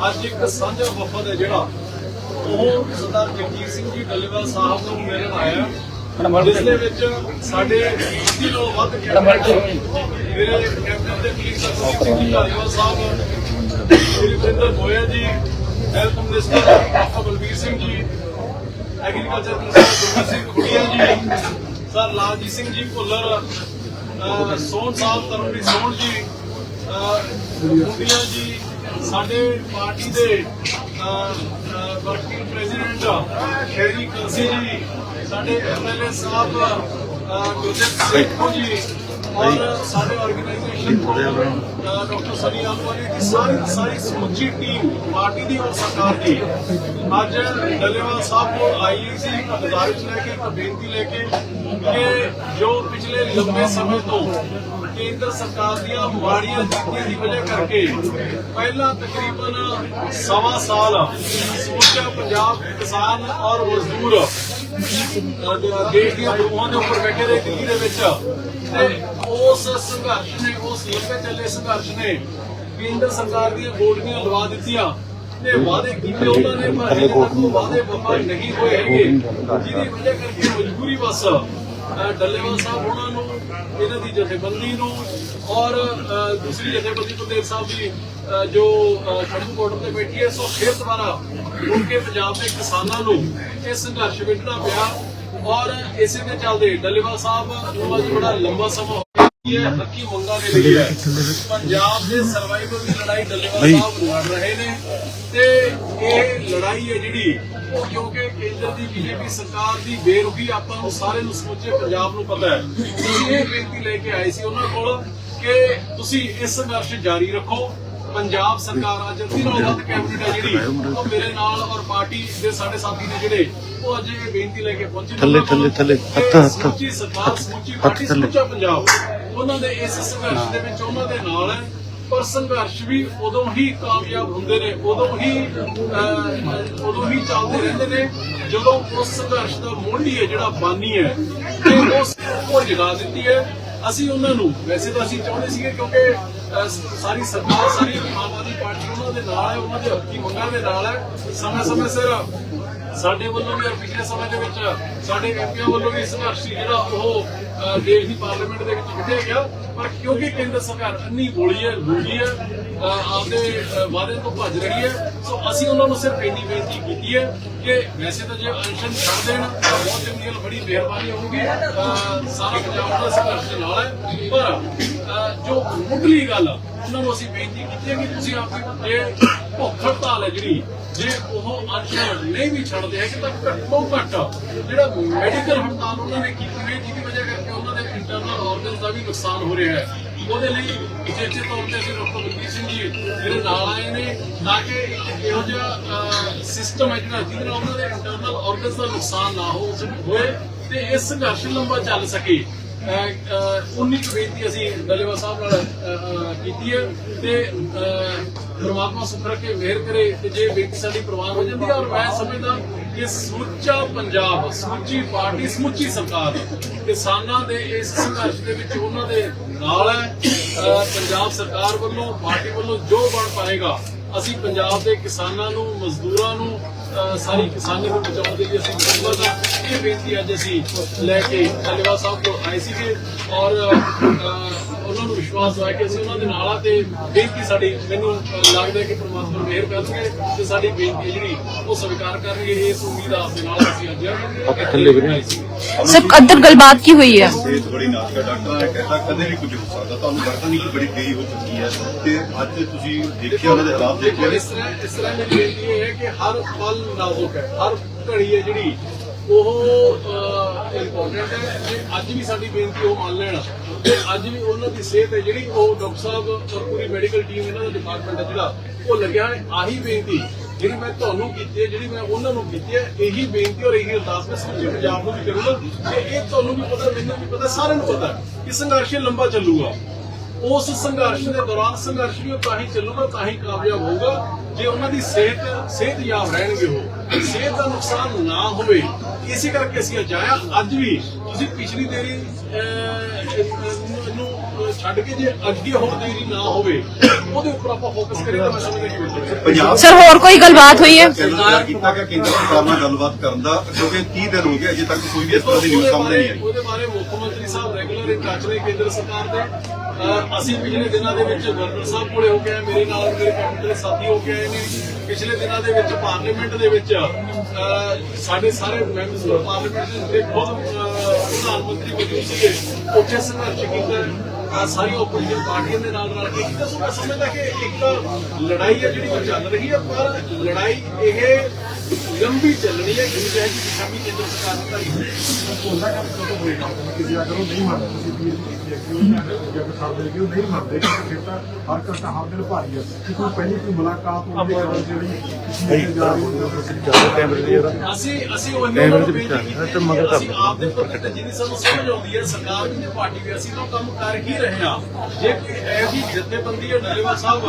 ਅੱਜ ਇੱਕ ਸਾਂਝਾ ਵਫਦ ਹੈ ਜਿਹੜਾ ਉਹ ਸਰਦਾਰ ਜਗਜੀਤ ਸਿੰਘ ਜੀ ਡੱਲੇਵਾਲ ਸਾਹਿਬ ਨੂੰ ਮਿਲਣ ਆਇਆ ਜਿਸ ਦੇ ਵਿੱਚ ਸਾਡੇ 80 ਤੋਂ ਵੱਧ ਕੈਬਨਿਟ ਮੇਰੇ ਕੈਬਨਿਟ ਦੇ ਪੁਲਿਸ ਸਿੰਘ ਜੀ ਧਾਲੀਵਾਲ ਸਾਹਿਬ Shri Varinder Goyal ji health minister doctor Balbir Singh ji agriculture minister Singh ਖੁੜੀਆ ਜੀ ਸਰ ਲਾਲਜੀਤ ਸਿੰਘ ਜੀ ਭੁੱਲਰ ਸੋਹਣ ਸਾਹਿਬ ਤਰਨਵੀਰ ਸੋਹਣ ਜੀ ਮੁੰਡੀਆਂ ਜੀ ਸਾਡੇ ਪਾਰਟੀ ਦੇ ਵਰਕਿੰਗ ਪ੍ਰੈਜ਼ੀਡੈਂਟ ਸ਼੍ਰੀ ਕਲਸੀ ਜੀ ਸਾਡੇ ਐਮਐਲਏ ਸਾਹਿਬ ਗੁਰਦੇਵ ਸਿੰਘ ਜੀ ਔਰ ਸਾਡੇ ਆਰਗੇਨਾਈਜੇਸ਼ਨ ਤੋਂ ਡਾਕਟਰ ਸਨੀ ਆਲਵਾਨੀ ਦੀ ਸਾਰੀ ਸਾਰੀ ਸਮੁੱਚੀ ਟੀਮ ਪਾਰਟੀ ਦੀ ਔਰ ਸਰਕਾਰ ਦੀ ਅੱਜ ਡੱਲੇਵਾਲ ਸਾਹਿਬ ਕੋਲ ਆਈ ਸੀ ਇੱਕ ਗੁਜ਼ਾਰਿਸ਼ ਲੈ ਕੇ, ਇੱਕ ਬੇਨਤੀ ਲੈ ਕੇ ਕਿ ਜੋ ਪਿਛਲੇ ਲੰਬੇ ਸਮੇਂ ਤੋਂ ਕੇਂਦਰ ਸਰਕਾਰ ਦੀਆਂ ਮਾੜੀਆਂ ਨੀਤੀਆਂ ਦੀ ਵਜ੍ਹਾ ਕਰਕੇ ਪਹਿਲਾਂ ਤਕਰੀਬਨ ਸਵਾ ਸਾਲ ਸਮੁੱਚਾ ਪੰਜਾਬ ਕਿਸਾਨ ਔਰ ਮਜ਼ਦੂਰ ਦੇਸ਼ ਦੀਆਂ ਬਰੂਹਾਂ ਦੇ ਉੱਪਰ ਬੈਠੇ ਰਹੇ ਦਿੱਲੀ ਦੇ ਵਿੱਚ ਤੇ ਉਸ ਸੰਘਰਸ਼ ਨੇ, ਉਸ ਲੰਬੇ ਚੱਲੇ ਸੰਘਰਸ਼ ਸੰਘਰਸ਼ ਨੇ। ਕੇਂਦਰ ਸਰਕਾਰ ਦੀਆਂ ਗੋਲੀਆਂ ਲਵਾ ਦਿੱਤੀਆਂ ਤੇ ਵਾਅਦੇ ਕੀਤੇ ਉਹਨਾਂ ਨੇ ਪਰ ਹਜੇ ਤੱਕ ਉਹ ਵਾਅਦੇ ਵਫਾ ਨਹੀਂ ਹੋਏ ਹੈਗੇ। ਜਿਹਦੀ ਵਜ੍ਹਾ ਕਰਕੇ ਮਜਬੂਰੀ ਬਸ ਡੱਲੇਵਾਲ ਸਾਹਿਬ ਉਹਨਾਂ ਨੂੰ ਇਹਨਾਂ ਦੀ ਜਥੇਬੰਦੀ ਨੂੰ ਔਰ ਦੂਸਰੀ ਜਥੇਬੰਦੀ ਕੁਲਦੇਵ ਸਾਹਿਬ ਦੀ ਜੋ ਅਹ, ਸ਼ੰਭੂ ਬਾਰਡਰ ਤੇ ਬੈਠੀ ਹੈ ਸੋ ਫਿਰ ਦੁਬਾਰਾ ਮੁੜ ਕੇ ਪੰਜਾਬ ਦੇ ਕਿਸਾਨਾਂ ਨੂੰ ਇਹ ਸੰਘਰਸ਼ ਵਿੱਢਣਾ ਪਿਆ। ਔਰ ਇਸੇ ਦੇ ਚੱਲਦੇ ਡੱਲੇਵਾਲ ਸਾਹਿਬ ਨੂੰ ਅੱਜ ਬੜਾ ਲੰਬਾ ਸਮਾਂ ਇਹ ਹੱਕੀ ਮੰਗਾਂ ਦੇ ਲਈ ਹੈ। ਪੰਜਾਬ ਦੇ ਸਰਵਾਈਵਲ ਦੀ ਲੜਾਈ ਡੱਲੇਵਾਲ ਸਾਹਿਬ ਲੜ ਰਹੇ ਨੇ ਤੇ ਇਹ ਲੜਾਈ ਹੈ ਜਿਹੜੀ ਉਹ ਕਿਉਂਕਿ ਕੇਂਦਰ ਦੀ ਬੀਜੇਪੀ ਸਰਕਾਰ ਦੀ ਬੇਰੁਖੀ ਆਪਾਂ ਨੂੰ ਸਾਰੇ ਨੂੰ ਸਮੁੱਚੇ ਪੰਜਾਬ ਨੂੰ ਪਤਾ ਹੈ। ਅਸੀਂ ਇਹ ਬੇਨਤੀ ਲੈ ਕੇ ਆਏ ਸੀ ਉਹਨਾਂ ਕੋਲ ਕਿ ਤੁਸੀਂ ਇਸ ਸੰਘਰਸ਼ ਜਾਰੀ ਰੱਖੋ। ਪੰਜਾਬ ਸਰਕਾਰ ਅੱਜ ਨਾਲੋਂ ਵੱਧ ਕੈਬਨਿਟ ਹੈ ਜਿਹੜੀ ਉਹ ਮੇਰੇ ਨਾਲ ਔਰ ਪਾਰਟੀ ਦੇ ਸਾਡੇ ਸਾਥੀ ਨੇ ਜਿਹੜੇ ਉਹ ਅੱਜ ਇਹ ਬੇਨਤੀ ਲੈ ਕੇ ਪਹੁੰਚੇ ਥੱਲੇ, ਥੱਲੇ, ਥੱਲੇ, ਹੱਥ, ਹੱਥ। ਸਮੁੱਚੀ ਸਰਕਾਰ ਸਮੁੱਚੀ ਪਾਰਟੀ। ਸਮੁੱਚਾ ਪੰਜਾਬ ਉਹਨਾਂ ਦੇ ਇਸ ਸੰਘਰਸ਼ ਦੇ ਵਿੱਚ ਉਹਨਾਂ ਦੇ ਨਾਲ ਹੈ ਪਰ ਸੰਘਰਸ਼ ਵੀ ਉਦੋਂ ਹੀ ਕਾਮਯਾਬ ਹੁੰਦੇ ਨੇ ਉਦੋਂ ਹੀ ਉਦੋਂ ਹੀ ਚੱਲਦੇ ਰਹਿੰਦੇ ਨੇ ਜਦੋਂ ਉਸ ਸੰਘਰਸ਼ ਦਾ ਮੋਢੀ ਹੈ ਜਿਹੜਾ ਬਾਨੀ ਹੈ ਤੇ ਉਸ ਉਹ ਜਗਾ ਦਿੱਤੀ ਹੈ ਅਸੀਂ ਉਹਨਾਂ ਨੂੰ, ਵੈਸੇ ਤਾਂ ਅਸੀਂ ਚਾਹੁੰਦੇ ਸੀਗੇ ਕਿਉਂਕਿ ਸਾਰੀ ਸਰਕਾਰ, ਸਾਰੀ ਆਮ ਆਦਮੀ ਪਾਰਟੀ ਉਹਨਾਂ ਦੇ ਨਾਲ ਹੈ, ਉਹਨਾਂ ਦੇ ਹੱਕੀ ਮੰਗਾਂ ਦੇ ਨਾਲ ਹੈ। ਸਮੇਂ ਸਮੇਂ ਸਿਰ ਸਾਡੇ ਵੱਲੋਂ ਵੀ ਪਿਛਲੇ ਸਮੇਂ ਦੇ ਵਿੱਚ ਸਾਡੇ ਐਮਪੀਆਂ ਵੱਲੋਂ ਵੀ ਸੰਘਰਸ਼ ਜਿਹੜਾ ਉਹ ਦੇਸ਼ ਦੀ ਪਾਰਲੀਮੈਂਟ ਦੇ ਵਿੱਚ ਵਿੱਢਿਆ ਗਿਆ। ਪਰ ਕਿਉਂਕਿ ਕੇਂਦਰ ਸਰਕਾਰ ਅੰਨੀ ਬੋਲੀ ਹੈ ਲੂਲੀ ਹੈ ਆਪਦੇ ਵਾਅਦੇ ਤੋਂ ਭੱਜ ਰਹੀ ਹੈ ਸੋ ਅਸੀਂ ਉਹਨਾਂ ਨੂੰ ਸਿਰਫ ਇੰਨੀ ਬੇਨਤੀ ਕੀਤੀ ਹੈ ਕਿ ਵੈਸੇ ਤਾਂ ਜੇ ਅਨਸ਼ਨ ਛੱਡ ਦੇਣ ਤਾਂ ਬਹੁਤ ਚੰਗੀ ਗੱਲ ਬੜੀ ਮਿਹਰਬਾਨੀ ਹੋਊਗੀ। ਅਹ, ਸਾਰਾ ਪੰਜਾਬ ਦਾ ਸੰਘਰਸ਼ ਨਾਲ ਹੈ ਪਰ ਜੋ ਮੁੱਢਲੀ ਗੱਲ ਉਹਨਾਂ ਨੂੰ ਅਸੀਂ ਬੇਨਤੀ ਕੀਤੀ ਹੈ ਕਿ ਤੁਸੀਂ ਆਪਣੀ ਜੇ ਭੁੱਖ ਹੜਤਾਲ ਹੈ ਜਿਹੜੀ, ਜੇ ਉਹ ਅਨਸ਼ਨ ਨਹੀਂ ਵੀ ਛੱਡਦੇ ਹੈਗੇ ਤਾਂ ਘੱਟੋ ਘੱਟ ਜਿਹੜਾ ਮੈਡੀਕਲ ਹੜਤਾਲ ਉਹਨਾਂ ਨੇ ਕੀਤੀ ਹੋਈ ਜਿਹਦੀ ਵਜ੍ਹਾ ਕਰਕੇ ਉਹਨਾਂ ਦੇ ਇੰਟਰਨਲ ਆਰਗਨਸ ਦਾ ਵੀ ਨੁਕਸਾਨ ਹੋ ਰਿਹਾ ਹੈ। ਉਹਦੇ ਲਈ ਉਚੇਚੇ ਤੌਰ ਤੇ ਅਸੀਂ ਡਾਕਟਰ ਬਲਬੀਰ ਸਿੰਘ ਜੀ ਜਿਹੜੇ ਨਾਲ ਆਏ ਨੇ ਤਾਂ ਕਿ ਇਹੋ ਜਿਹਾ ਸਿਸਟਮ ਹੈ ਜਿਹੜਾ, ਜਿਹਦੇ ਨਾਲ ਉਹਨਾਂ ਦੇ ਇੰਟਰਨਲ ਆਰਗਨਸ ਦਾ ਨੁਕਸਾਨ ਨਾ ਹੋ ਹੋਏ ਤੇ ਇਹ ਸੰਘਰਸ਼ ਲੰਬਾ ਚੱਲ ਸਕੇ। ਅਹ, ਅਹ, ਉਨੀ ਕੁ ਬੇਨਤੀ ਅਸੀਂ ਡੱਲੇਵਾਲ ਸਾਹਿਬ ਨਾਲ ਕੀਤੀ ਹੈ ਤੇ ਅਹ, ਸੁਖ ਰੱਖੇ ਮਿਹਰ ਕਰੇ ਤੇ ਜੇ ਬੇਨਤੀ ਸਾਡੀ ਪ੍ਰਵਾਨ ਹੋ ਜਾਂਦੀ ਹੈ ਔਰ ਮੈਂ ਸਮਝਦਾ ਕਿ ਸਮੁੱਚਾ ਪੰਜਾਬ ਸਮੁੱਚੀ ਪਾਰਟੀ ਸਮੁੱਚੀ ਸਰਕਾਰ ਕਿਸਾਨਾਂ ਦੇ ਇਸ ਸੰਘਰਸ਼ ਦੇ ਵਿੱਚ ਉਹਨਾਂ ਦੇ ਨਾਲ ਹੈ। ਪੰਜਾਬ ਸਰਕਾਰ ਵੱਲੋਂ ਪਾਰਟੀ ਵੱਲੋਂ ਜੋ ਬਣ ਪਾਏਗਾ ਅਸੀਂ ਪੰਜਾਬ ਦੇ ਕਿਸਾਨਾਂ ਨੂੰ ਮਜ਼ਦੂਰਾਂ ਨੂੰ ਸਾਰੀ ਕਿਸਾਨੀ ਨੂੰ ਬਚਾਉਣ ਦੇ ਲਈ ਅਸੀਂ ਕਮਰ ਦਾ ਇਹ ਬੇਨਤੀ ਅੱਜ ਅਸੀਂ ਲੈ ਕੇ ਧੰਨਵਾਦ ਸਾਹਿਬ ਕੋਲ ਆਏ ਸੀਗੇ ਔਰ ਉਹਨਾਂ ਨੂੰ ਵਿਸ਼ਵਾਸ ਹੋਇਆ ਕਿ ਅਸੀਂ ਉਹਨਾਂ ਦੇ ਨਾਲ ਆ ਤੇ ਬੇਨਤੀ ਸਾਡੀ ਮੈਨੂੰ ਲੱਗਦਾ ਕਿ ਪ੍ਰਮਾਤਮਾ ਮਿਹਰ ਕਰਨਗੇ ਤੇ ਸਾਡੀ ਬੇਨਤੀ ਜਿਹੜੀ ਉਹ ਸਵੀਕਾਰ ਕਰਨਗੇ ਇਸ ਉਮੀਦ ਆਸ ਦੇ ਨਾਲ ਅਸੀਂ ਅੱਜ ਇੱਥੇ ਲਿਖਦੇ ਸਭ ਅੰਦਰ ਗੱਲਬਾਤ ਕੀ ਹੋਈ ਹੈ? ਸਿਹਤ ਬੜੀ ਨਾਜ਼ੁਕ ਡਾਕਟਰ ਹੈ ਕਹਿੰਦਾ ਕਦੇ ਵੀ ਕੁਝ ਹੋ ਸਕਦਾ। ਤੁਹਾਨੂੰ ਵਰਤਨ ਨਹੀਂ ਬੜੀ ਗਈ ਹੋ ਚੁੱਕੀ ਹੈ ਤੇ ਅੱਜ ਤੁਸੀਂ ਦੇਖਿਆ ਉਹਨਾਂ ਦੇ ਹਾਲਾਤ ਦੇਖਿਆ ਇਸ ਤਰ੍ਹਾਂ ਇਸ ਤਰ੍ਹਾਂ ਮੇਰੀ ਹੈ ਕਿ ਹਰ ਪਲ ਨਾਜ਼ੁਕ ਹੈ। ਹਰ ਘੜੀ ਹੈ ਜਿਹੜੀ, ਉਹ ਇੰਪੋਰਟੈਂਟ ਹੈ ਤੇ ਅੱਜ ਵੀ ਸਾਡੀ ਬੇਨਤੀ ਉਹ ਮੰਨ ਲੈਣ। ਤੇ ਅੱਜ ਵੀ ਉਹਨਾਂ ਦੀ ਸਿਹਤ ਹੈ ਜਿਹੜੀ, ਉਹ ਡਾਕਟਰ ਸਾਹਿਬ ਔਰ ਪੂਰੀ ਮੈਡੀਕਲ ਟੀਮ ਇਹਨਾਂ ਦਾ ਡਿਪਾਰਟਮੈਂਟ ਹੈ ਜਿਹੜਾ, ਉਹ ਲੱਗਿਆ ਹੈ। ਆਹੀ ਬੇਨਤੀ ਜਿਹੜੀ ਮੈਂ ਤੁਹਾਨੂੰ ਕੀਤੀ ਹੈ, ਜਿਹੜੀ ਮੈਂ ਉਹਨਾਂ ਨੂੰ ਕੀਤੀ ਹੈ, ਇਹੀ ਬੇਨਤੀ ਔਰ ਇਹੀ ਅਰਦਾਸ ਮੈਂ ਸਮੁੱਚੇ ਪੰਜਾਬ ਨੂੰ ਵੀ ਕਰੂੰਗਾ। ਕਿ ਇਹ ਤੁਹਾਨੂੰ ਵੀ ਪਤਾ, ਮੈਨੂੰ ਵੀ ਪਤਾ, ਸਾਰਿਆਂ ਨੂੰ ਪਤਾ ਕਿ ਸੰਘਰਸ਼ ਲੰਬਾ ਚੱਲੂਗਾ। ਉਸ ਸੰਘਰਸ਼ ਦੇ ਦੌਰਾਨ ਸੰਘਰਸ਼ ਵੀ ਤਾਂ ਹੀ ਚੱਲੂਗਾ ਤਾਂ ਹੀ ਕਾਮਯਾਬ ਹੋਊਗਾ। ਜੇ ਉਹਨਾਂ ਦੀ ਸਿਹਤ ਸਿਹਤਯਾਬ ਰਹਿਣਗੇ ਉਹ ਸਿਹਤ ਦਾ ਨੁਕਸਾਨ ਨਾ ਹੋਵੇ ਇਸੇ ਕਰਕੇ ਅਸੀਂ ਅੱਜ ਆਇਆ ਅੱਜ ਵੀ ਤੁਸੀਂ ਪਿਛਲੀ ਦੇਰੀ ਨੂੰ ਛੱਡ ਕੇ ਜੇ ਅੱਗੇ ਹੋਰ ਦੇਰੀ ਨਾ ਹੋਵੇ ਉਹਦੇ ਉੱਪਰ ਆਪਾਂ ਫੋਕਸ ਕਰੀਏ ਤਾਂ ਮੈਂ ਸਮਝਦਾ ਸਰ ਹੋਰ ਕੋਈ ਗੱਲਬਾਤ ਹੋਈ ਹੈ? ਕੈਨੇਡਾ ਕੀਤਾ ਕਿ ਕੇਂਦਰ ਸਰਕਾਰ ਨਾਲ ਗੱਲਬਾਤ ਕਰਨ ਦਾ ਕਿਉਂਕਿ 30 ਦਿਨ ਹੋ ਗਏ ਅਜੇ ਤੱਕ ਕੋਈ ਵੀ ਇਸ ਤਰ੍ਹਾਂ ਦੀ ਨਿਊਜ਼ ਸਾਹਮਣੇ ਨਹੀਂ ਆਈ। ਉਹਦੇ ਬਾਰੇ ਮੁੱਖ ਮੰਤਰੀ ਸਾਹਿਬ ਰੈਗੂਲਰ ਇਨ ਟੱਚ ਨੇ ਕੇਂਦਰ ਸਰਕਾਰ ਦੇ। ਅਸੀਂ ਪਿਛਲੇ ਦਿਨਾਂ ਦੇ ਵਿੱਚ ਗਵਰਨਰ ਸਾਹਿਬ ਕੋਲੇ ਹੋ ਕੇ ਆਏ, ਮੇਰੇ ਨਾਲ ਮੇਰੇ ਕੈਬਨਿਟ ਦੇ ਸਾਥੀ ਹੋ ਕੇ ਆਏ ਨੇ। ਪਿਛਲੇ ਦਿਨਾਂ ਦੇ ਵਿੱਚ ਪਾਰਲੀਮੈਂਟ ਦੇ ਵਿੱਚ ਸਾਡੇ ਸਾਰੇ ਮੈਂਬਰਸ ਪਾਰਲੀਮੈਂਟ ਦੇ ਖੁਦ ਪ੍ਰਧਾਨ ਮੰਤਰੀ ਮੌਜੂਦ ਸੀਗੇ, ਉੱਥੇ ਸੰਘਰਸ਼ ਕੀਤਾ। ਆਹ ਸਾਰੀ ਆਪੋਜੀਸ਼ਨ ਪਾਰਟੀਆਂ ਦੇ ਨਾਲ ਰਲ ਕੇ ਸੋ ਮੈਂ ਸਮਝਦਾ ਕਿ ਇੱਕ ਲੜਾਈ ਹੈ ਜਿਹੜੀ ਉਹ ਚੱਲ ਰਹੀ ਹੈ ਪਰ ਲੜਾਈ ਇਹ ਲੰਬੀ ਚੱਲਣੀ ਹੈ ਜਿਵੇਂ ਚਾਹੇ ਕਿ ਸ਼ਾਮੀ ਕੇਂਦਰ ਸਰਕਾਰ ਹੋਈ ਉਹਦਾ ਕੰਮ ਕਦੋਂ ਹੋਏਗਾ ਕਿਸੇ ਅਗਰ ਉਹ ਨਹੀਂ ਮੰਨਦਾ ਤੁਸੀਂ ਜੀ ਕਿਉਂ ਨਹੀਂ ਜਦ ਛੱਡ ਦੇ ਕਿ ਉਹ ਨਹੀਂ ਮੰਨਦੇ ਕਿ ਫਿਰ ਤਾਂ ਹਰ ਕਸਟਾ ਹਰ ਦਿਨ ਭਾਰੀ ਹੈ। ਕਿ ਕੋਈ ਪਹਿਲੀ ਕੋਈ ਮੁਲਾਕਾਤ ਹੋਣੀ ਹੈ ਜਿਹੜੀ ਜਾ ਰਹੀ ਹੈ ਅਸੀਂ ਅਸੀਂ ਉਹ ਕੈਮਰੇ ਦੇ ਵਿੱਚ ਅਸੀਂ ਆਪ ਦੇ ਪ੍ਰਗਟ ਜਿਹਦੀ ਸਾਨੂੰ ਸਮਝ ਆਉਂਦੀ ਹੈ ਸਰਕਾਰ ਵੀ ਤੇ ਪਾਰਟੀ ਵੀ ਅਸੀਂ ਤਾਂ ਕੰਮ ਕਰ ਹੀ ਰਹੇ ਹਾਂ। ਜੇ ਕੋਈ ਇਹੋ ਜਥੇਬੰਦੀ ਹੈ ਡਲੇਵਾ ਸਾਹਿਬ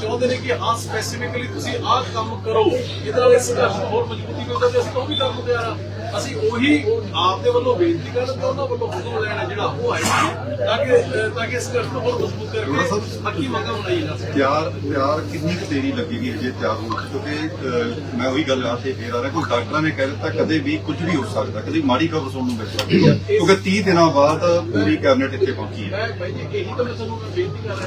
ਚਾਹੁੰਦੇ ਨੇ ਕਿ ਹਾਂ ਸਪੈਸੀਫਿਕਲੀ ਤੁਸੀਂ ਆਹ ਕੰਮ ਕਰੋ, ਇਹਦੇ ਨਾਲ ਇਸ ਸੰਘਰਸ਼ ਹੋਰ ਮਜ਼ਬੂਤੀ ਮਿਲਦਾ ਤੇ ਅਸੀਂ ਤਾਂ ਵੀ ਕਰਨ ਤਿਆਰ ਹਾਂ। ਅਸੀਂ ਉਹੀ ਆਪ ਦੇ ਵੱਲੋਂ ਬੇਨਤੀ ਕਰਦੇ ਤੇ ਉਹਨਾਂ ਵੱਲੋਂ ਹੁਕਮ ਲੈਣਾ ਜਿਹੜਾ ਉਹ ਆਏ ਤਾਂ ਕਿ ਤਾਂ ਕਿ ਇਸ ਸੰਘਰਸ਼ ਨੂੰ ਹੋਰ ਮਜ਼ਬੂਤ ਕਰਕੇ ਹੱਕੀ ਮੰਗਾਂ ਬਣਾਈ ਜਾ ਸਕਣ। ਤਿਆਰ ਤਿਆਰ ਕਿੰਨੀ ਦੇਰੀ ਲੱਗੇਗੀ ਜੇ ਤਿਆਰ ਹੋਣ? ਕਿਉਂਕਿ ਮੈਂ ਉਹੀ ਗੱਲ ਆ ਤੇ ਫੇਰ ਆ ਰਿਹਾ ਕਿ ਡਾਕਟਰਾਂ ਨੇ ਕਹਿ ਦਿੱਤਾ ਕਦੇ ਵੀ ਕੁਝ ਵੀ ਹੋ ਸਕਦਾ ਕਦੇ ਮਾੜੀ ਖਬਰ ਸੁਣਨ ਨੂੰ ਮਿਲ ਸਕਦੀ ਹੈ। ਕਿਉਂਕਿ 30 ਦਿਨਾਂ ਬਾਅਦ ਪੂਰੀ ਕੈਬਨਿਟ ਇੱਥੇ ਪਹੁੰਚੀ ਹੈ। ਮੈਂ ਭਾਈ ਜੀ ਇਹੀ ਤਾਂ ਮੈਂ ਤੁਹਾਨੂੰ ਬੇਨਤੀ ਕਰ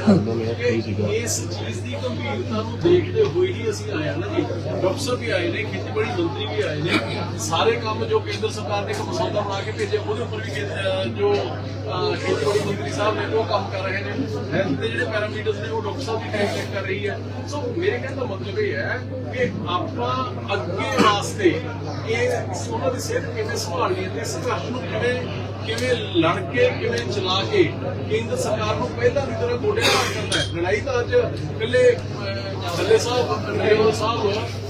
ਰਿਹਾ ਇਸ ਚੀਜ਼ ਦੀ ਗੰਭੀਰਤਾ ਨੂੰ ਦੇਖਦੇ ਹੋਏ ਹੀ ਅਸੀਂ ਆਏ ਹਾਂ ਨਾ ਜੀ। ਡਾਕਟਰ ਵੀ ਆਏ ਨੇ ਖੇਤੀਬਾੜੀ ਮੰਤਰੀ ਵੀ ਆਏ ਨੇ ਸਾਰੇ ਕੰਮ ਜੋ ਕੇਂਦਰ ਸਰਕਾਰ ਨੇ ਇੱਕ ਮਸੌਦਾ ਬਣਾ ਕੇ ਭੇਜਿਆ, ਉਹਦੇ ਉੱਪਰ ਵੀ ਜੋ ਖੇਤੀਬਾੜੀ ਮੰਤਰੀ ਸਾਹਿਬ ਨੇ ਉਹ ਕੰਮ ਕਰ ਰਹੇ ਨੇ। ਹੈਲਥ ਦੇ ਜਿਹੜੇ ਪੈਰਾਮੀਟਰਸ ਨੇ, ਉਹ ਡਾਕਟਰ ਸਾਹਿਬ ਦੀ ਟੀਮ ਚੈੱਕ ਕਰ ਰਹੀ ਹੈ। ਸੋ ਮੇਰੇ ਕਹਿਣ ਦਾ ਮਤਲਬ ਇਹ ਹੈ ਕਿ ਆਪਾਂ ਅੱਗੇ ਵਾਸਤੇ ਇਹ ਉਹਨਾਂ ਦੀ ਸਿਹਤ ਕਿਵੇਂ ਸੰਭਾਲਣੀ ਹੈ ਤੇ ਸੰਘਰਸ਼ ਨੂੰ ਕਿਵੇਂ ਕਿਵੇਂ ਲੜ ਕੇ, ਕਿਵੇਂ ਚਲਾ ਕੇ ਕੇਂਦਰ ਸਰਕਾਰ ਨੂੰ ਪਹਿਲਾਂ ਦੀ ਤਰ੍ਹਾਂ ਗੋਡੇ ਨਾਲ ਕਰਨਾ ਹੈ। ਲੜਾਈ ਤਾਂ ਅੱਜ ਇਕੱਲੇ ਥੱਲੇ ਸਾਹਿਬ ਨਰੇਵਾਲ ਸਾਹਿਬ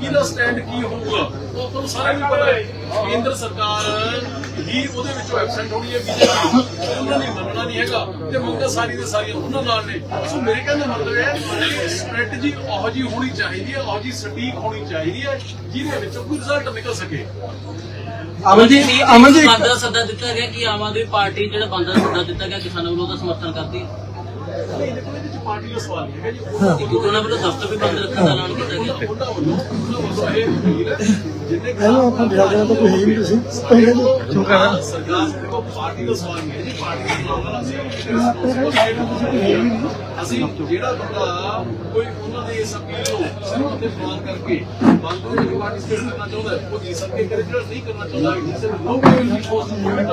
ਕਿਹਦਾ ਸਟੈਂਡ ਕੀ ਹੋਊਗਾ? ਉਹ ਤੁਹਾਨੂੰ ਸਾਰਿਆਂ ਨੂੰ ਪਤਾ ਹੈ। ਕੇਂਦਰ ਸਰਕਾਰ ਹੀ ਉਹਦੇ ਵਿੱਚੋਂ ਐਬਸੈਂਟ ਹੋਣੀ ਹੈ ਬੀਜੇਪੀ ਉਹਨਾਂ ਨੇ ਮੰਨਣਾ ਨਹੀਂ ਹੈਗਾ ਤੇ ਮੰਗਾਂ ਸਾਰੀ ਦੇ ਸਾਰੀਆਂ ਉਹਨਾਂ ਨਾਲ ਨੇ। ਸੋ ਮੇਰੇ ਕਹਿਣ ਦਾ ਮਤਲਬ ਹੈ ਕਿ ਸਟ੍ਰੈਟਜੀ ਉਹੋ ਜੀ ਹੋਣੀ ਚਾਹੀਦੀ ਹੈ ਉਹੋ ਜੀ ਸਟੀਕ ਹੋਣੀ ਚਾਹੀਦੀ ਹੈ ਜਿਹਦੇ ਵਿੱਚ ਕੋਈ ਰਿਜ਼ਲਟ ਨਿਕਲ ਸਕੇ। ਅਮਨ ਜੀ ਅਮਨ ਜੀ ਬੰਦ ਦਾ ਸੱਦਾ ਦਿੱਤਾ ਗਿਆ ਕਿ ਆਮ ਆਦਮੀ ਪਾਰਟੀ ਜਿਹੜਾ ਬੰਦ ਦਾ ਸੱਦਾ ਦਿੱਤਾ ਗਿਆ ਕਿਸਾਨਾਂ ਵੱਲੋਂ ਉਹਦਾ ਸਮਰਥਨ ਕਰਦੀ ਹੈ। ਨਹੀਂ ਇਹਦੇ ਕੋਲ ਇਹਦੇ ਚ ਪਾਰਟੀ ਦਾ ਸਵਾਲ ਨਹੀਂ ਹੈਗਾ ਜੀ। ਉਹਨਾਂ ਵੱਲੋਂ ਦਫ਼ਤਰ ਵੀ ਬੰਦ ਰੱਖਣ ਦਾ ਐਲਾਨ ਕੀਤਾ ਗਿਆ। ਉਹਨਾਂ ਵੱਲੋਂ ਉਹਨਾਂ ਵੱਲੋਂ ਇਹ ਅਪੀਲ ਹੈ ਜਿੰਨੇ ਇਹਨੂੰ ਆਪਾਂ ਜਾਣਾ ਤਾਂ ਕੋਈ ਹੈ ਹੀ ਨਹੀਂ ਤੁਸੀਂ। ਪਹਿਲੇ ਤੋਂ ਸਰਕਾਰ ਸਰਕਾਰ ਦੇਖੋ ਪਾਰਟੀ ਦਾ ਸਵਾਲ ਨਹੀਂ ਹੈ ਜੀ ਪਾਰਟੀ ਦਾ ਸਵਾਲ ਅਸੀਂ ਅਸੀਂ ਜਿਹੜਾ ਬੰਦਾ ਕੋਈ ਉਹਨਾਂ ਦੇ ਇਸ ਅਪੀਲ ਨੂੰ ਸਿਰਫ ਤੇ ਫੋਨ ਕਰਕੇ ਬੰਦ ਦੇ ਵਿੱਚ ਪਾਰਟਿਸਿਪੇਟ ਕਰਨਾ ਚਾਹੁੰਦਾ ਉਹ ਜੀ ਸਕੇ ਕਰੇ ਜਿਹੜਾ ਨਹੀਂ ਕਰਨਾ ਚਾਹੁੰਦਾ ਜਿਸ ਨੂੰ ਨੋ। ਕੋਈ ਵੀ ਫੋਰਸ ਮੂਵਮੈਂਟ